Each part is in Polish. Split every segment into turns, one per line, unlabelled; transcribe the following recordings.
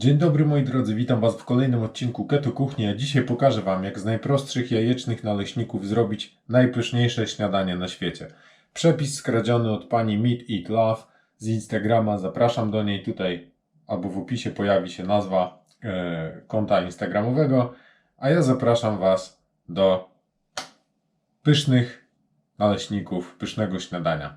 Dzień dobry moi drodzy, witam Was w kolejnym odcinku Keto Kuchni, a dzisiaj pokażę Wam jak z najprostszych jajecznych naleśników zrobić najpyszniejsze śniadanie na świecie. Przepis skradziony od pani Meat Eat Love z Instagrama, zapraszam do niej tutaj, albo w opisie pojawi się nazwa e, konta instagramowego, a ja zapraszam Was do pysznych naleśników, pysznego śniadania.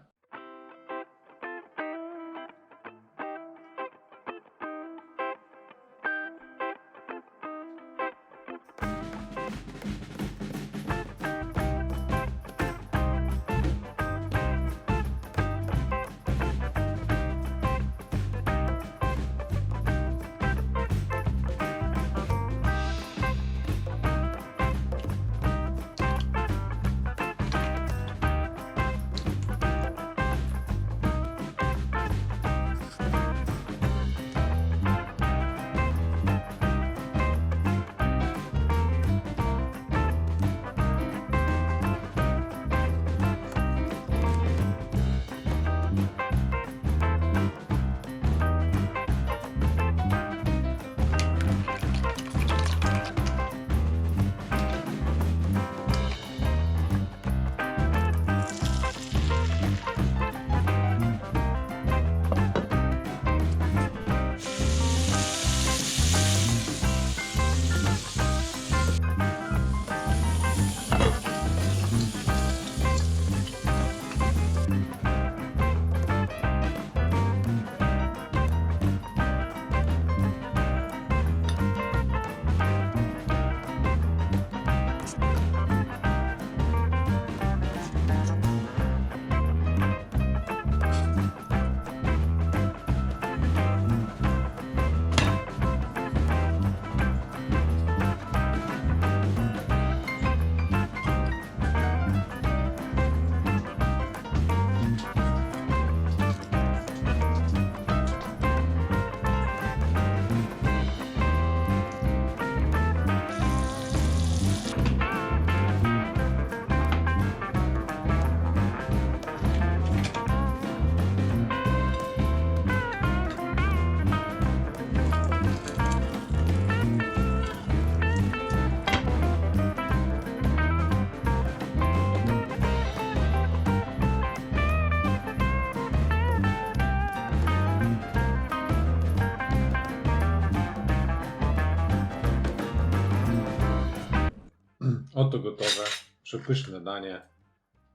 Oto gotowe, przepyszne danie.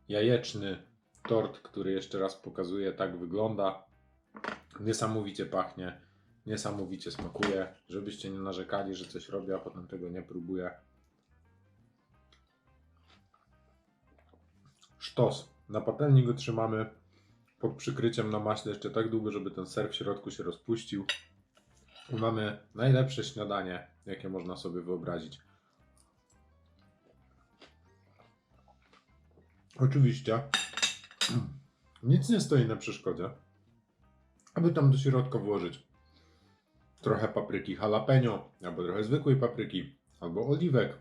Jajeczny tort, który jeszcze raz pokazuję, tak wygląda. Niesamowicie pachnie, niesamowicie smakuje. Żebyście nie narzekali, że coś robię, a potem tego nie próbuję. Sztos. Na patelni go trzymamy pod przykryciem na maśle jeszcze tak długo, żeby ten ser w środku się rozpuścił. I mamy najlepsze śniadanie, jakie można sobie wyobrazić. Oczywiście nic nie stoi na przeszkodzie, aby tam do środka włożyć trochę papryki jalapeno, albo trochę zwykłej papryki, albo oliwek.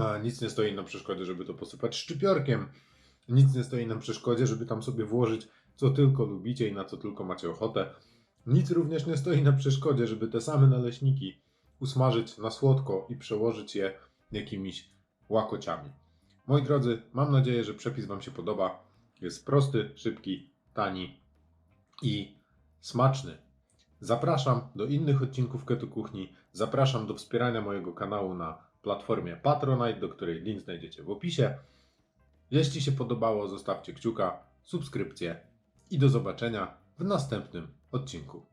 A nic nie stoi na przeszkodzie, żeby to posypać szczypiorkiem. Nic nie stoi na przeszkodzie, żeby tam sobie włożyć co tylko lubicie i na co tylko macie ochotę. Nic również nie stoi na przeszkodzie, żeby te same naleśniki usmażyć na słodko i przełożyć je jakimiś łakociami. Moi drodzy, mam nadzieję, że przepis Wam się podoba. Jest prosty, szybki, tani i smaczny. Zapraszam do innych odcinków Ketu Kuchni. Zapraszam do wspierania mojego kanału na platformie Patronite, do której link znajdziecie w opisie. Jeśli się podobało, zostawcie kciuka, subskrypcję i do zobaczenia w następnym odcinku.